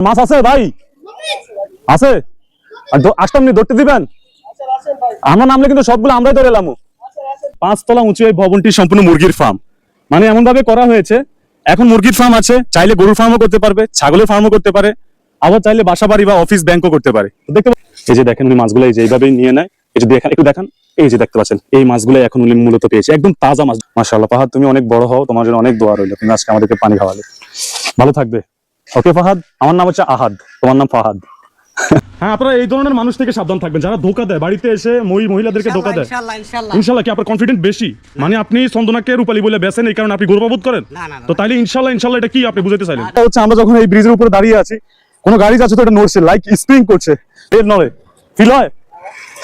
মাছ আছে ভাই? আছে? আর দ- আসতাম নি, ধরতে দিবেন? আমার নামলে কিন্তু সবগুলো আমরাই ধরে এলাম পাঁচতলা উঁচু এই ভবনটি সম্পূর্ণ মুরগির ফার্ম মানে এমন ভাবে করা হয়েছে, এখন মুরগির ফার্ম আছে, চাইলে গরুর ফার্মও করতে পারবে, ছাগলের ফার্মও করতে পারে, আবার চাইলে বাসা বাড়ি বা অফিস ব্যাংকও করতে পারে। দেখতে এই যে দেখেন উনি মাছগুলো এই যে এইভাবেই নিয়ে নেয়। এই যে দেখেন, একটু দেখান। এই যে দেখতে পাচ্ছেন, এই মাছগুলো এখন উনি মূলত পেয়েছে। একদম তাজা মাছ। মাশাআল্লাহ পাহাদ তুমি অনেক বড় হও, তোমার জন্য অনেক দোয়া রইল। তুমি আজকে আমাদেরকে পানি খাওয়ালে। ভালো থাকবে। ওকে ফাহাদ আমার নাম হচ্ছে আহাদ তোমার নাম ফাহাদ। হ্যাঁ আপনারা এই ধরনের মানুষ থেকে সাবধান থাকবেন যারা ধোকা দেয় বাড়িতে এসে মই মহিলাদেরকে ধোকা দেয়। ইনশাল্লাহ কি আপনার কনফিডেন্ট বেশি? মানে আপনি চন্দনাকে রূপালী বলে বেছেন এই কারণে আপনি গর্ববোধ করেন? না, না, না। তো তাইলে ইনশাল্লাহ ইনশাল্লাহ এটা কি আপনি বুঝাতে চাইলেন? হচ্ছে আমরা যখন এই ব্রিজের উপরে দাঁড়িয়ে আছি কোনো গাড়ি যাচ্ছে তো এটা নড়ছে লাইক স্প্রিং করছে এর নড়ে। ফিল হয়?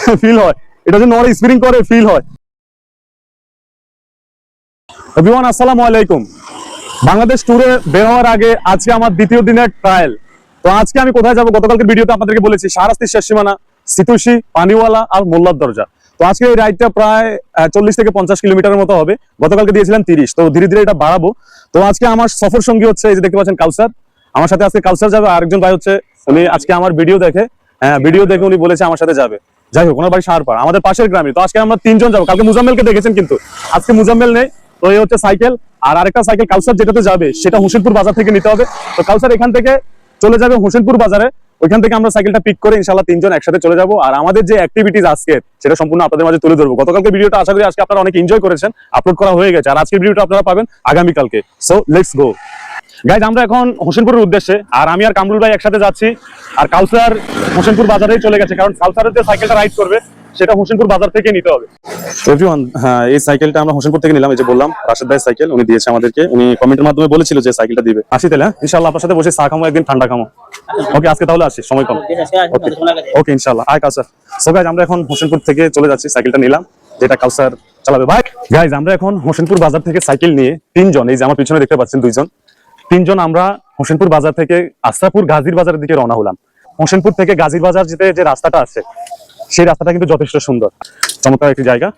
ফিল হয়। এটা যে নড়ে স্প্রিং করে ফিল হয়। এভরিওয়ান আসসালামু আলাইকুম। বাংলাদেশ ট্যুরে বের হওয়ার আগে আজকে আমার দ্বিতীয় দিনের ট্রায়াল তো আজকে আমি কোথায় যাব? গতকালকে ভিডিওতে আপনাদেরকে বলেছি, শাহরাস্তির শেষ সীমানা সিতুশি পানিওয়ালা আর মোল্লার দরজা। তো আজকে এই রাইডটা প্রায় চল্লিশ থেকে পঞ্চাশ কিলোমিটারের মতো হবে। গতকালকে দিয়েছিলাম তিরিশ, তো ধীরে ধীরে এটা বাড়াবো। তো আজকে আমার সফর সঙ্গী হচ্ছে, এই যে দেখতে পাচ্ছেন কাউসার। আমার সাথে আজকে কাউসার যাবে, আরেকজন ভাই হচ্ছে, উনি আজকে আমার ভিডিও দেখে হ্যাঁ ভিডিও দেখে উনি বলেছে আমার সাথে যাবে। যাই হোক, ওনার বাড়ি সাহারপাড় আমাদের পাশের গ্রামে। তো আজকে আমরা তিনজন যাব। কালকে মুজাম্মেলকে দেখেছেন কিন্তু। আজকে মুজাম্মেল নেই তো এই হচ্ছে সাইকেল আর আরেকটা সাইকেল কাউসার যেটাতে যাবে, সেটা হোসেনপুর বাজার থেকে নিতে হবে। তো কাউসার এখান থেকে চলে যাবে হোসেনপুর বাজারে। ওইখান থেকে আমরা সাইকেলটা পিক করে ইনশাল্লাহ তিনজন একসাথে চলে যাব। আর আমাদের যে অ্যাক্টিভিটিস আজকে, সেটা সম্পূর্ণ আপনাদের মাঝে তুলে ধরবো। গতকালকে ভিডিওটা আশা করি আজকে আপনারা অনেক এনজয় করেছেন। আপলোড করা হয়ে গেছে। আর আজকের ভিডিওটা আপনারা পাবেন আগামীকালকে। সো লেটস গো গাইজ আমরা এখন হোসেনপুরের উদ্দেশ্যে, আর আমি আর কামরুল ভাই একসাথে যাচ্ছি। আর কাউসার হোসেনপুর বাজারেই চলে গেছে। কারণ কাউসারের যে সাইকেলটা রাইড করবে। সেটা হোসেনপুর বাজার থেকে নিতে হবে। এভরিওয়ান হ্যাঁ এই সাইকেলটা আমরা হোসেনপুর থেকে নিলাম এই যে বললাম রাশেদ ভাই সাইকেল উনি দিয়েছে আমাদেরকে। উনি কমেন্টের মাধ্যমে বলেছিল যে সাইকেলটা দিবে। আসি তাহলে হ্যাঁ? ইনশাআল্লাহ আপনার সাথে বসে চা খামো একদিন ঠান্ডা খামো। ওকে আজকে তাহলে আসি সময় কম। ওকে ইনশাআল্লাহ। আয় কাউসার সো গাইজ আমরা এখন হোসেনপুর থেকে চলে যাচ্ছি সাইকেলটা নিলাম যেটা কাউসার চালাবে। ভাই গাইজ আমরা এখন হোসেনপুর বাজার থেকে সাইকেল নিয়ে তিনজন এই যে আমার পিছনে দেখতে পাচ্ছেন দুইজন তিনজন আমরা হোসেনপুর বাজার থেকে আস্তাপুর গাজীর বাজারের দিকে রওনা হলাম। হোসেনপুর থেকে গাজীর বাজার যেতে যে রাস্তাটা আছে সেই রাস্তাটা কিন্তু যথেষ্ট সুন্দর। চমৎকার একটি জায়গা।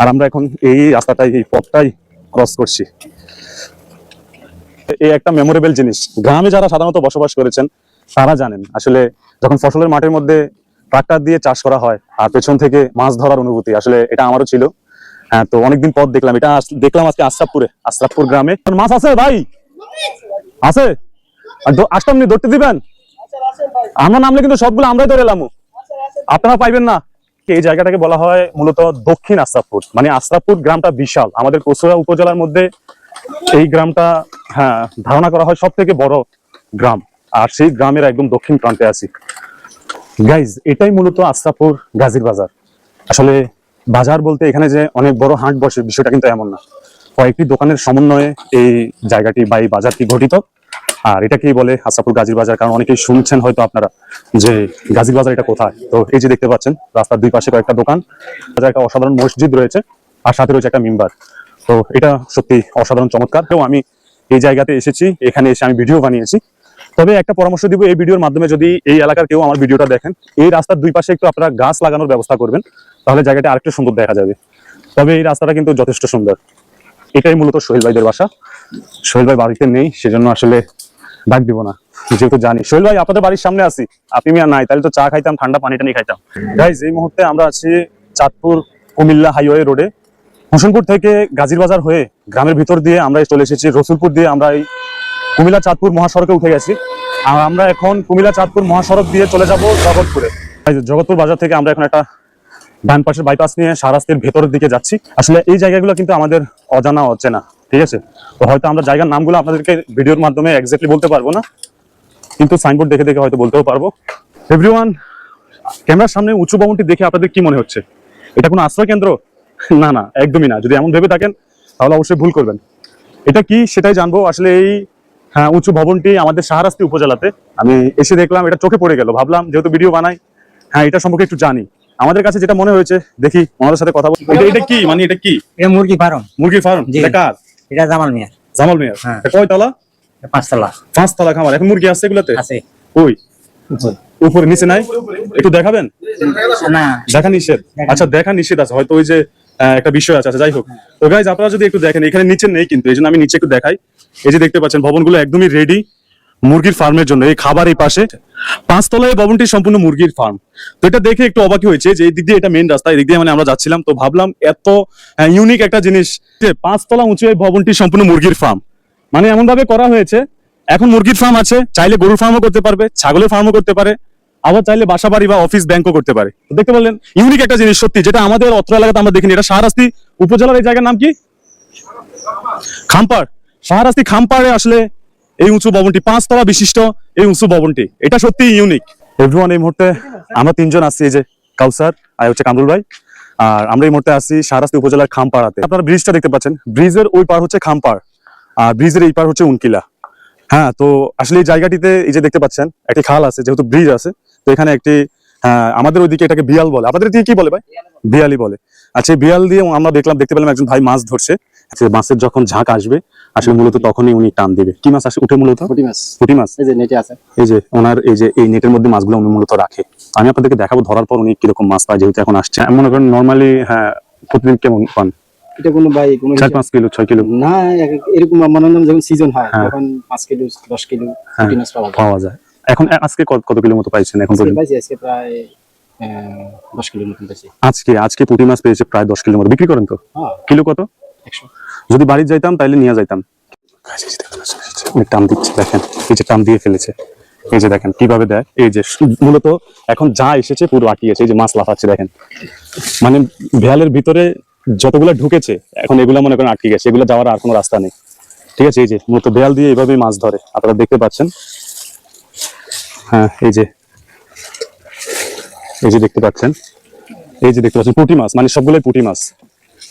আর আমরা এখন এই রাস্তাটাই, এই পথটাই ক্রস করছি। এই একটা মেমোরেবল জিনিস। গ্রামে যারা সাধারণত বসবাস করেছেন, তারা জানেন, আসলে যখন ফসলের মাঠের মধ্যে ট্রাক্টর দিয়ে চাষ করা হয়, আর পেছন থেকে মাছ ধরার অনুভূতি, আসলে এটা আমারও ছিল। হ্যাঁ তো অনেকদিন পর দেখলাম। এটা দেখলাম আজকে আশরাফপুরে, আশরাফপুর গ্রামে। মাছ আছে ভাই? আছে? আসতাম নি, ধরতে দিবেন? আমরা নামলে কিন্তু সবগুলো আমরাই ধরে এলাম। আপনারা পাইবেন না এই জায়গাটাকে বলা হয় মূলত দক্ষিণ আশরাফপুর। মানে আশরাফপুর গ্রামটা বিশাল। আমাদের কচুরা উপজেলার মধ্যে এই গ্রামটা হ্যাঁ ধারণা করা হয় সব থেকে বড় গ্রাম। আর সেই গ্রামের একদম দক্ষিণ প্রান্তে আছি। গাইজ এটাই মূলত আশরাফপুর গাজীর বাজার। আসলে বাজার বলতে এখানে যে অনেক বড় হাট বসে, বিষয়টা কিন্তু এমন না। কয়েকটি দোকানের সমন্বয়ে এই জায়গাটি বা এই বাজারটি গঠিত। আর এটাকেই বলে আশরাফপুর গাজীর বাজার, কারণ অনেকেই শুনছেন হয়তো আপনারা যে গাজীর বাজার এটা কোথায়। তো এই যে দেখতে পাচ্ছেন, রাস্তার দুই পাশে কয়েকটা দোকান বাজারে একটা অসাধারণ মসজিদ রয়েছে, আর সাথে রয়েছে একটা মিম্বার। তো এটা সত্যি অসাধারণ চমৎকার। তো আমি এই জায়গাতে এসেছি, এখানে এসে আমি ভিডিও বানিয়েছি। তবে একটা পরামর্শ দিব, এই ভিডিওর মাধ্যমে যদি এই এলাকার কেউ আমার ভিডিওটা দেখেন, এই রাস্তার দুই পাশে একটু আপনারা গাছ লাগানোর ব্যবস্থা করবেন, তাহলে জায়গাটা আরেকটু সুন্দর দেখা যাবে। তবে এই রাস্তাটা কিন্তু যথেষ্ট সুন্দর। এটাই মূলত সোহেল ভাইদের বাসা। সোহেল ভাই বাড়িতে নেই, সেজন্য আসলে ডাক দিব না, যেহেতু জানি। সোহেল ভাই, আপনাদের বাড়ির সামনে আছি। আপনি মিয়া নাই, তাহলে তো চা খাইতাম, ঠান্ডা পানি টানি খাইতাম। গাইজ এই মুহূর্তে আমরা আছি চাঁদপুর কুমিল্লা হাইওয়ে রোডে। হোসেনপুর থেকে গাজীর বাজার হয়ে গ্রামের ভিতর দিয়ে আমরা চলে এসেছি, রসুলপুর দিয়ে আমরা এই কুমিল্লা চাঁদপুর মহাসড়কে উঠে গেছি। আর আমরা এখন কুমিল্লা চাঁদপুর মহাসড়ক দিয়ে চলে যাব জগৎপুরে। জগৎপুর বাজার থেকে আমরা এখন একটা ডান পাশের বাইপাস নিয়ে সারাস্তির ভেতরের দিকে যাচ্ছি। আসলে এই জায়গাগুলো কিন্তু আমাদের অজানা, অচেনা। ঠিক আছে? তো হয়তো আমরা জায়গার নামগুলো আপনাদেরকে ভিডিওর মাধ্যমে এক্স্যাক্টলি বলতে পারব না কিন্তু সাইনবোর্ড দেখে দেখে হয়তো বলতেও পারব। এভরিওয়ান ক্যামেরার সামনে উঁচু ভবনটি দেখে আপনাদের কি মনে হচ্ছে? এটা কোনো আশ্রয় কেন্দ্র? না না একদমই না। যদি এমন ভেবে থাকেন তাহলে অবশ্যই ভুল করবেন। এটা কি? সেটাই জানব। আসলে এই হ্যাঁ উঁচু ভবনটি আমাদের সাহারাস্তি উপজেলাতে। আমি এসে দেখলাম এটা চোখে পড়ে গেল। ভাবলাম যেহেতু ভিডিও বানাই হ্যাঁ এটা সম্পর্কে একটু জানি। আমাদের কাছে যেটা মনে হয়েছে দেখি ওনাদের সাথে কথা বলি এটা কি? মানে এটা কি? মুরগি ফার্ম। মুরগি ফার্ম। এটা কার? এটা জামাল মিয়ার। জামাল মিয়ার? হ্যাঁ। কয়তলা? পাঁচতলা। পাঁচতলা খামার। এখন মুরগি আছে এগুলোতে? আছে। ওই উপরে নিচে নাই? একটু দেখাবেন? না। দেখা নিষেধ? আচ্ছা দেখা নিষেধ আছে। হয়তো ওই যে একটা বিষয় আছে। আচ্ছা যাই হোক। তো গাইজ আপনারা যদি একটু দেখেন এখানে নিচে নেই কিন্তু এই জন্য আমি নিচে একটু দেখাই। এই যে দেখতে পাচ্ছেন ভবনগুলো একদমই রেডি মুরগির ফার্মের জন্য, এই খাবার এই পাশে। পাঁচতলায় এই ভবনটি সম্পূর্ণ মুরগির ফার্ম তো এটা দেখে একটু অবাকি হয়েছে যে এই দিক দিয়ে এটা মেন রাস্তা এই দিক দিয়ে মানে আমরা যাচ্ছিলাম। তো ভাবলাম এত ইউনিক একটা জিনিস যে পাঁচতলা উঁচু এই ভবনটি সম্পূর্ণ মুরগির ফার্ম মানে এমন ভাবে করা হয়েছে, এখন মুরগির ফার্ম আছে, চাইলে গরুর ফার্মও করতে পারবে, ছাগলের ফার্মও করতে পারে, আবার চাইলে বাসা বাড়ি বা অফিস ব্যাংকও করতে পারে। দেখতে পারলেন ইউনিক একটা জিনিস সত্যি, যেটা আমাদের অত্র এলাকাতে আমরা দেখিনি। এটা শাহরাস্তি উপজেলার এই জায়গার নাম কি? খাম্পাড়। শাহরাস্তি খাম্পাড়ে আসলে এই উঁচু ভবনটি পাঁচতলা বিশিষ্ট এই উঁচু ভবনটি। এটা সত্যি ইউনিক এভরিওয়ান এই মুহূর্তে আমরা তিনজন আসছি এই যে কাউসার আর হচ্ছে কামরুল ভাই। আর আমরা এই মুহূর্তে আসছি শাহরাস্তি উপজেলার খামপাড়াতে। আপনারা ব্রিজটা দেখতে পাচ্ছেন। ব্রিজের ওই পার হচ্ছে খামপাড় আর ব্রিজের এই পার হচ্ছে উনকিলা। হ্যাঁ তো আসলে এই জায়গাটিতে এই যে দেখতে পাচ্ছেন একটি খাল আছে যেহেতু ব্রিজ আছে তো এখানে একটি হ্যাঁ, আমাদের ওইদিকে এটাকে বিয়াল বলে। আপনাদের দিকে কি বলে ভাই? বিয়ালি বলে। আচ্ছা বিয়াল দিয়ে আমরা দেখলাম দেখতে পেলাম একজন ভাই মাছ ধরছে। আচ্ছা মাছের যখন ঝাঁক আসবে আসলে মূলত তখনই উনি টান দিবে। কি মাছ আসে? উঠে মূলত? পুঁটি মাছ। পুঁটি মাছ। এই যে নেটে আছে। এই যে ওনার এই যে এই নেটের মধ্যে মাছগুলো উনি মূলত রাখে। আমি আপনাদেরকে দেখাবো ধরার পর উনি কীরকম মাছ পায় যেহেতু এখন আসছে। মনে করেন নর্মালি হ্যাঁ প্রতিদিন কেমন পান? এটা কোনো ভাই কোনো চার পাঁচ কিলো ছয় কিলো? না এরকম মনে হয় যখন সিজন হয় হ্যাঁ। তখন পাঁচ কিলো দশ কিলো হ্যাঁ। পুঁটি মাছ পাওয়া যায়। পাওয়া যায়। এখন আজকে কত- কত কিলো মতো পাইছেন? এখন পর্যন্ত? পাইছি আজকে প্রায় দশ কিলোর মতন পাইছি আজকে আজকে পুঁটি মাছ পেয়েছে প্রায় দশ কিলো মতো। বিক্রি করেন তো? হ্যাঁ। কিলো কত? একশো। যদি বাড়ি যাইতাম তাইলে নিয়ে যাইতাম। টান দিচ্ছে দেখেন। এই যে টান দিয়ে ফেলেছে। এই যে দেখেন কীভাবে দেয়? এই যে মূলত এখন যা এসেছে পুরো আটকিয়েছে এই যে মাছ লাফাচ্ছে দেখেন। মানে ভেয়ালের ভিতরে যতগুলো ঢুকেছে এখন এগুলো মনে করেন আটকে গেছে। এগুলো যাওয়ার আর কোনো রাস্তা নেই। ঠিক আছে? এই যে মূলত বেয়াল দিয়ে এইভাবেই মাছ ধরে। আপনারা দেখতে পাচ্ছেন। হ্যাঁ এই যে এই যে দেখতে পাচ্ছেন এই যে দেখতে পাচ্ছেন পুঁটি মাছ মানে সবগুলোই পুঁটি মাছ।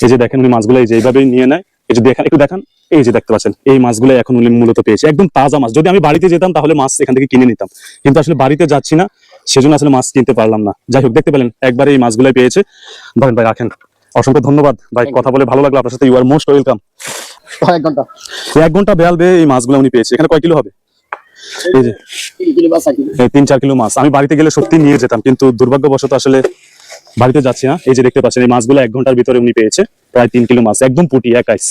এই যে দেখেন উনি মাছগুলো এই যে এইভাবেই নিয়ে নেয়। এই যে দেখান একটু দেখান। এই যে দেখতে পাচ্ছেন এই মাছগুলো এখন উনি মূলত পেয়েছে। একদম তাজা মাছ। যদি আমি বাড়িতে যেতাম তাহলে মাছ এখান থেকে কিনে নিতাম। কিন্তু আসলে বাড়িতে যাচ্ছি না সেজন্য আসলে মাছ কিনতে পারলাম না। যাই হোক দেখতে পেলেন একবারে এই মাছগুলোই পেয়েছে। ধরেন ভাই রাখেন। অসংখ্য ধন্যবাদ। ভাই কথা বলে ভালো লাগল আপনার সাথে। ইউ আর মোস্ট ওয়েলকাম এক ঘণ্টা। এক ঘণ্টা বেয়াল বেয়ে এই মাছগুলো উনি পেয়েছে। এখানে কয় কিলো হবে? তিন চার কিলো মাছ। আমি বাড়িতে গেলে সত্যি নিয়ে যেতাম, কিন্তু দুর্ভাগ্যবশত আসলে বাড়িতে যাচ্ছি না। এই যে দেখতে পাচ্ছেন, এই মাছগুলো এক ঘণ্টার ভিতরে উনি পেয়েছে, প্রায় তিন কিলো মাছ, একদম পুটি একাইশ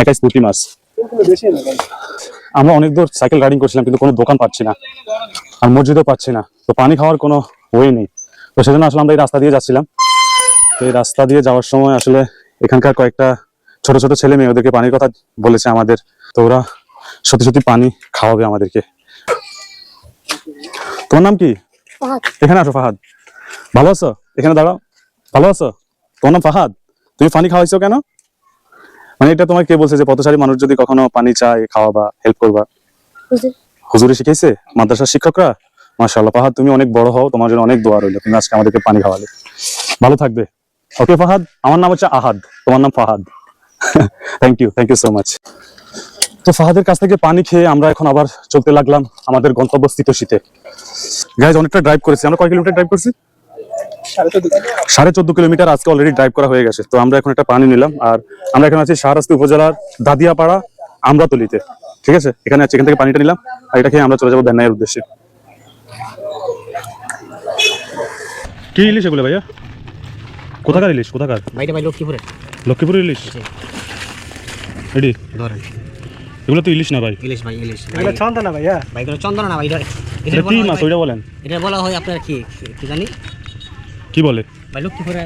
একাইশ পুটি মাছ। আমরা অনেক দূর সাইকেল রাইডিং করছিলাম, কিন্তু কোনো দোকান পাচ্ছি না, আর মসজিদও পাচ্ছি না। তো পানি খাওয়ার কোনো ওয়ে নেই। তো সেজন্য আসলে আমরা এই রাস্তা দিয়ে যাচ্ছিলাম। তো এই রাস্তা দিয়ে যাওয়ার সময় আসলে এখানকার কয়েকটা ছোট ছোট ছেলে মেয়ে ওদেরকে পানির কথা বলেছে আমাদের। তো ওরা সত্যি সত্যি পানি খাওয়াবে আমাদেরকে। তোমার নাম কি? এখানে আসো ফাহাদ। ভালো আছো? এখানে দাঁড়াও। ভালো আছো? তোমার নাম ফাহাদ? তুমি পানি খাওয়াইছো কেন? মানে এটা তোমার কে বলছে যে পথচারী মানুষ যদি কখনো পানি চায় খাওয়াবা হেল্প করবা? হুজুর। হুজুরে শিখাইছে? মাদ্রাসার শিক্ষকরা? মাশাআল্লাহ ফাহাদ তুমি অনেক বড় হও তোমার জন্য অনেক দোয়া রইল। তুমি আজকে আমাদেরকে পানি খাওয়ালে। ভালো থাকবে। ওকে ফাহাদ আমার নাম হচ্ছে আহাদ। তোমার নাম Fahad. Thank you thank you so much তো ফাহাদের কাছ থেকে পানি খেয়ে আমরা এখন আবার চলতে লাগলাম আমাদের গন্তব্য স্থিত শীতে। গাইজ অনেকটা ড্রাইভ করেছি। আমরা কয় কিলোমিটার ড্রাইভ করছি? সাড়ে চোদ্দ কিলোমিটার আজকে অলরেডি ড্রাইভ করা হয়ে গেছে। তো আমরা এখন একটা পানি নিলাম। আর আমরা এখন আছি শাহরাস্তি উপজেলার দাদিয়াপাড়া আমরাতলিতে। ঠিক আছে? এখানে আছে এখান থেকে পানিটা নিলাম। আর এটা খেয়ে আমরা চলে যাব দেন্নাইয়ের উদ্দেশ্যে। কি ইলিশ এগুলো ভাইয়া? কোথাকার ইলিশ? কোথাকার? ভাইটা ভাই লক্ষ্মীপুরে লক্ষ্মীপুর ইলিশ? ধরেন। এগুলো তো ইলিশ না ভাই। ইলিশ ভাই ইলিশ। এগুলো চন্দনা ভাইয়া ভাই ভাই এগুলো চন্দনা না ভাই এটা এটা এটা কি মাছ ওইটা বলেন? এটা বলা হয় আপনার কি? কি জানি? কি বলে? ভাই লক্ষ্মীপুরে।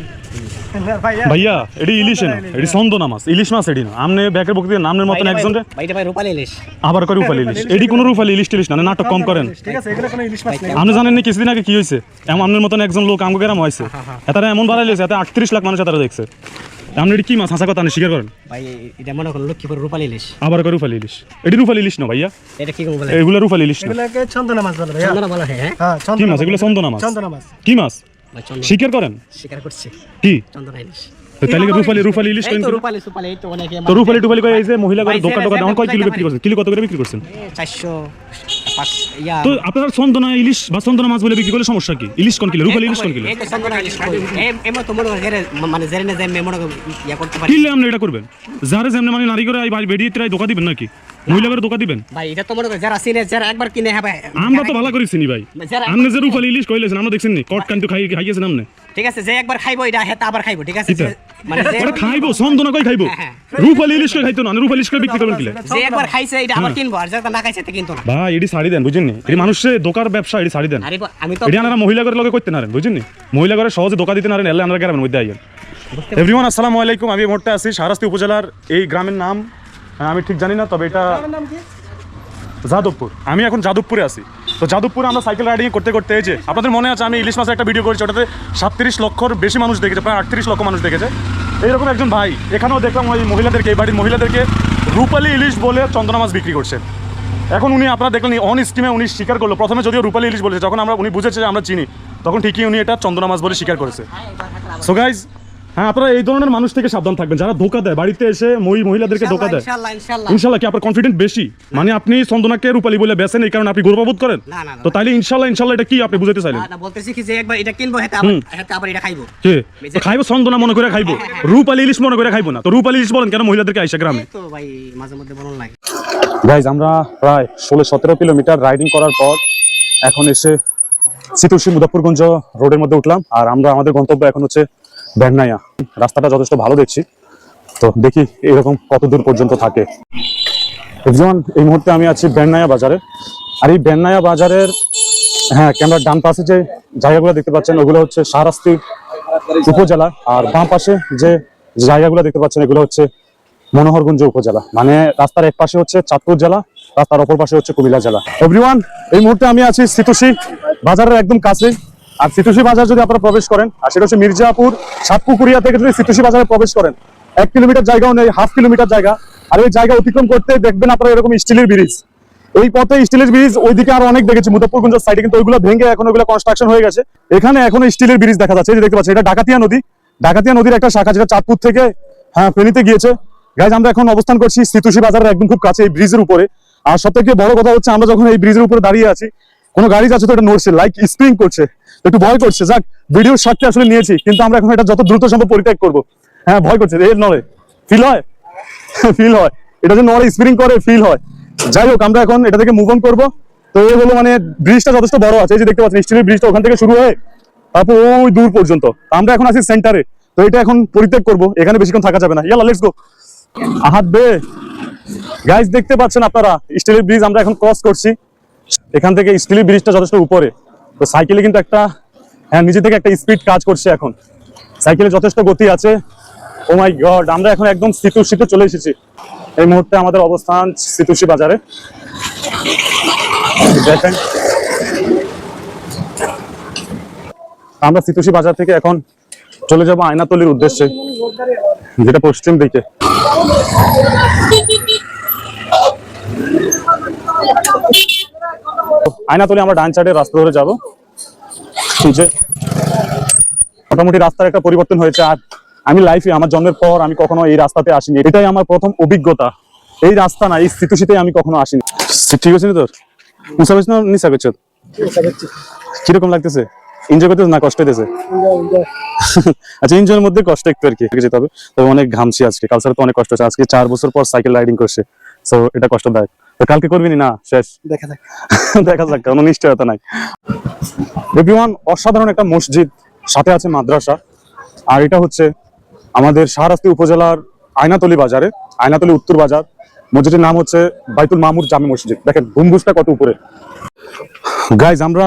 ভাইয়া এডি ইলিশ না এডি চন্দনা মাছ ইলিশ মাছ এডি না। আমনে ব্যাকের বক্তি নামের মতন একজন রে ভাইটা ভাই রূপালী ইলিশ। আবার করে রূপালি ইলিশ। এডি কোনো রূপালি ইলিশ টিলিশ না নাটক কম করেন। ঠিক আছে এগুলো কোনো ইলিশ মাছ নেই। আপনি জানেন না কিছুদিন আগে কি হয়েছে? এমন আপনার মতন একজন লোক আমগো গ্রাম হয়েছে। এতারা এমন বাড়াই লেছে এতে আটত্রিশ লাখ মানুষ এতারা দেখছে। আপনি এটি কি মাছ? হাসা কথা আপনি স্বীকার করেন? ভাই এটা মনে করুন লক্ষ্মীপুর রূপালী ইলিশ। আবার করে রূপালি ইলিশ? এটি রূপালি ইলিশ না ভাইয়া? এটা কি বলে এগুলো রূপালি ইলিশ না। এগুলোকে চন্দনা মাছ বলে ভাইয়া। চন্দনা বলা হয় হ্যাঁ। হ্যাঁ কি মাছ? এগুলো চন্দনা মাছ? চন্দনা মাছ। কি মাছ? স্বীকার করেন? স্বীকার করছে। কি? চন্দনা ইলিশ। তাহলে কি রূপালি রূপালি ইলিশ এই কেন সুপালি এই তো অনেকে তো রূপালি টুপালি করে এই যে মহিলা করে দোকান আমার কয় কিলো বিক্রি করছেন কিলো কত করে বিক্রি করছেন? চারশো। পাঁচ ইয়া তো আপনার চন্দনা ইলিশ বা চন্দনা মাছ বলে বিক্রি করলে সমস্যা কি? ইলিশ কোন কিলো? রূপালি ইলিশ কোন কিলো? তো মনে ইয়া করতে পারি। এটা করবেন। যারা যেমন মানে নারী করে ভাই বেরিয়ে তাই দোকা দিবেন নাকি? মহিলা করে দোকা দিবেন? ভাই এটা তো মনে করো যারা চিনে যারা একবার কিনে হ্যাঁ ভাই। আমরা তো ভালো করে চিনি ভাই। আপনি যে রূপালি ইলিশ কইলেছেন আমরা দেখছেন নি। কট কান্তু খাই খাইয়েছেন আপনি। ঠিক আছে যে একবার খাইবো এটা হেতা আবার খাইবো ঠিক আছে? মানে খাইবো চন্দনা কই খাইবো? হ্যাঁ, রূপালি ইলিশ খাইতো না রূপালি ইলিশ বিক্রি করবেন কিলে? যে একবার খাইছে এটা আবার কিনবো আর যারা না খাইছে তা কিনতো না। ভাই এটি শাড়ি দেন বুঝেননি এটি মানুষে দোকার ব্যবসা এটি শাড়ি দেন। আরে আমি তো এটি আনারা মহিলা করে লগে করতে বুঝেননি মহিলা করে সহজে দোকা দিতে এলে আনারা গ্রামের মধ্যে আইয়েন। এভরিওয়ান আসসালামু আলাইকুম। আমি এই আছি শাহরাস্তি উপজেলার এই গ্রামের নাম। আমি ঠিক জানি না তবে এটা যাদবপুর। আমি এখন যাদবপুরে আছি। তো যাদবপুরে আমরা সাইকেল রাইডিং করতে করতে এই যে, আপনাদের মনে আছে, আমি ইলিশ মাছের একটা ভিডিও করেছি, ওটাতে সাতত্রিশ লক্ষর বেশি মানুষ দেখেছে, প্রায় আটত্রিশ লক্ষ মানুষ দেখেছে। এইরকম একজন ভাই, এখানেও দেখলাম ওই মহিলাদেরকে, এই বাড়ির মহিলাদেরকে রূপালী ইলিশ বলে চন্দনা মাছ বিক্রি করছে। এখন উনি, আপনারা দেখলেন অন স্কিমে উনি স্বীকার করল। প্রথমে যদিও রূপালী ইলিশ বলেছে, যখন আমরা, উনি বুঝেছে আমরা চিনি, তখন ঠিকই উনি এটা চন্দনা মাছ বলে স্বীকার করেছে। সো গাইজ হ্যাঁ আপনারা এই ধরনের মানুষ থেকে সাবধান থাকবেন। যারা ধোকা দেয় বাড়িতে এসে মই মহিলাদেরকে ধোকা দেয়। ইনশাআল্লাহ ইনশাআল্লাহ ইনশাল্লাহ কি আপনার কনফিডেন্ট বেশি? মানে আপনি চন্দনাকে রূপালী বলে বেছেন এই কারণে আপনি গর্ববোধ করেন? না, না, না। তো তাইলে ইনশাল্লাহ ইনশাল্লাহ এটা কি আপনি বুঝাতে চাইলেন? না, না, বলতেছি কি যে একবার এটা কিনবো হেতা আবার হেতা আবার এটা খাইবো। কে? তো খাইবো চন্দনা মনে করে খাইবো। রূপালী ইলিশ মনে করে খাইবো না। তো রূপালী ইলিশ বলেন কেন মহিলাদেরকে আইসা গ্রামে? তো ভাই মাঝে মধ্যে বলন লাগে গাইজ আমরা প্রায় ষোলো সতেরো কিলোমিটার রাইডিং করার পর এখন এসে সিতুর্সি মুজাফরগঞ্জ রোডের মধ্যে উঠলাম। আর আমরা আমাদের গন্তব্য এখন হচ্ছে বেন্নাইয়া রাস্তাটা যথেষ্ট ভালো দেখছি। তো দেখি এরকম কত দূর পর্যন্ত থাকে। যেমন এই মুহূর্তে আমি আছি বেন্নাইয়া বাজারে। আর এই বেন্নাইয়া বাজারের হ্যাঁ ক্যামেরার ডান পাশে যে জায়গাগুলো দেখতে পাচ্ছেন, ওগুলো হচ্ছে শাহরাস্তি উপজেলা। আর বাম পাশে যে জায়গাগুলো দেখতে পাচ্ছেন, এগুলো হচ্ছে মনোহরগঞ্জ উপজেলা। মানে রাস্তার এক পাশে হচ্ছে চাঁদপুর জেলা, রাস্তার অপর পাশে হচ্ছে কুমিল্লা জেলা। এভরিওয়ান, এই মুহূর্তে আমি আছি সিতুসি বাজারের একদম কাছে আর সিতুসি বাজার যদি আপনারা প্রবেশ করেন, আর সেটা হচ্ছে মির্জাপুর, সাতপুকুরিয়া থেকে যদি সিতুসি বাজারে প্রবেশ করেন, এক কিলোমিটার জায়গাও নেই, হাফ কিলোমিটার জায়গা, আর ওই জায়গা অতিক্রম করতে দেখবেন আপনারা এরকম স্টিলের ব্রিজ। এই পথে স্টিলের ব্রিজ, ওইদিকে আরও অনেক দেখেছি মুজফরগঞ্জ সাইডে কিন্তু ওইগুলো ভেঙে এখন ওইগুলো কনস্ট্রাকশন হয়ে গেছে। এখানে এখনও স্টিলের ব্রিজ দেখা যাচ্ছে দেখতে পাচ্ছি এটা ডাকাতিয়া নদী। ডাকাতিয়া নদীর একটা শাখা, যেটা চাঁদপুর থেকে হ্যাঁ ফেনীতে গিয়েছে। গাইজ আমরা এখন অবস্থান করছি সিতুসি বাজারের একদম খুব কাছে, এই ব্রিজের উপরে। আর সব থেকে বড় কথা হচ্ছে, আমরা যখন এই ব্রিজের উপরে দাঁড়িয়ে আছি কোনো গাড়ি যাচ্ছে তো এটা নড়ছে লাইক স্প্রিং করছে একটু ভয় করছে। যাক ভিডিওর সাথে আসলে নিয়েছি, কিন্তু আমরা এখন এটা যত দ্রুত সম্ভব পরিত্যাগ করব। হ্যাঁ ভয় করছে এর নড়ে ফিল হয়? ফিল হয়। এটা যে নড়ে স্প্রিং করে ফিল হয়। যাই হোক, আমরা এখন এটা থেকে মুভ অন করব। তো এই হলো মানে ব্রিজটা যথেষ্ট বড় আছে, এই যে দেখতে পাচ্ছেন স্টিলের ব্রিজটা ওখান থেকে শুরু হয়ে তারপর ওই দূর পর্যন্ত। আমরা এখন আছি সেন্টারে তো এটা এখন পরিত্যাগ করব, এখানে বেশিক্ষণ থাকা যাবে না। ইয়ালা লেটস গো আহাত বে। গাইজ দেখতে পাচ্ছেন আপনারা স্টিলের ব্রিজ আমরা এখন ক্রস করছি। এখান থেকে স্টিলের ব্রিজটা যথেষ্ট উপরে। তো সাইকেলে কিন্তু একটা হ্যাঁ নিজে থেকে একটা স্পিড কাজ করছে এখন। সাইকেলে যথেষ্ট গতি আছে। ও মাই গড আমরা এখন একদম সিতুসিতে চলে এসেছি। এই মুহূর্তে আমাদের অবস্থান সিতুসি বাজারে। দেখেন। আমরা সিতুসি বাজার থেকে এখন চলে যাব আয়নাতলির উদ্দেশ্যে, যেটা পশ্চিম দিকে। আয়নাতলি আমরা ডান সাইডে রাস্তা ধরে যাব। মোটামুটি রাস্তার একটা পরিবর্তন হয়েছে। আর আমি লাইফে আমার জন্মের পর আমি কখনো এই রাস্তাতে আসিনি। এটাই আমার প্রথম অভিজ্ঞতা। এই রাস্তা না, এই স্থিতিশীতে আমি কখনো আসিনি। ঠিক আছে তোর? মুসা করছিস না নিসা করছ কীরকম লাগতেছে? এনজয় করতেছে না কষ্ট হইতেছে? আচ্ছা এনজয়ের মধ্যে কষ্ট একটু আর কি। যেতে হবে। তবে অনেক ঘামছি আজকে। কাল তো অনেক কষ্ট হচ্ছে। আজকে চার বছর পর সাইকেল রাইডিং করছে। সো এটা কষ্টদায়ক। তো কালকে করবি না? শেষ। দেখা যাক। দেখা যাক কোনো নিশ্চয়তা নাই। এভরিওয়ান অসাধারণ একটা মসজিদ। সাথে আছে মাদ্রাসা। আর এটা হচ্ছে আমাদের শাহরাস্তি উপজেলার আয়নাতলি বাজারে আয়নাতলি উত্তর বাজার। মসজিদের নাম হচ্ছে বাইতুল মামুর জামে মসজিদ। দেখেন গম্বুজটা কত উপরে। গাইজ আমরা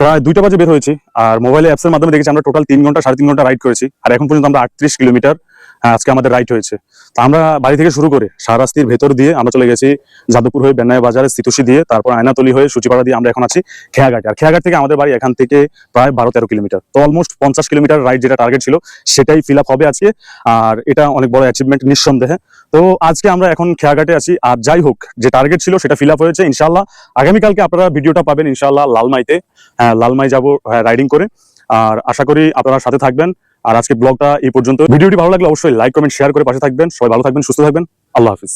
প্রায় দুইটা বাজে বের হয়েছি আর মোবাইলে অ্যাপসের মাধ্যমে দেখেছি আমরা টোটাল তিন ঘণ্টা সাড়ে তিন ঘণ্টা রাইড করেছি। আর এখন পর্যন্ত আমরা আটত্রিশ কিলোমিটার আজকে আমাদের রাইড হয়েছে। তো আমরা বাড়ি থেকে শুরু করে শাহরাস্তির ভেতর দিয়ে আমরা চলে গেছি যাদবপুর হয়ে বেন্নাই বাজারে সিতুসি দিয়ে তারপর আয়নাতলি হয়ে সূচিপাড়া দিয়ে আমরা এখন আছি খেয়াঘাট। আর খেয়াঘাট থেকে আমাদের বাড়ি এখান থেকে প্রায় বারো তেরো কিলোমিটার। তো অলমোস্ট পঞ্চাশ কিলোমিটার রাইড যেটা টার্গেট ছিল সেটাই ফিল আপ হবে আজকে। আর এটা অনেক বড় অ্যাচিভমেন্ট নিঃসন্দেহে। তো আজকে আমরা এখন খেয়াঘাটে আছি। আর যাই হোক যে টার্গেট ছিল সেটা ফিল আপ হয়েছে ইনশাল্লাহ আগামীকালকে আপনারা ভিডিওটা পাবেন ইনশাল্লাহ লালমাইতে। হ্যাঁ, লালমাই যাব রাইডিং করে। আর আশা করি আপনারা সাথে থাকবেন। আর আজকে ব্লগটা এই পর্যন্ত ভিডিওটি ভালো লাগলে অবশ্যই লাইক কমেন্ট শেয়ার করে পাশে থাকবেন। সবাই ভালো থাকবেন, সুস্থ থাকবেন। আল্লাহ হাফিজ।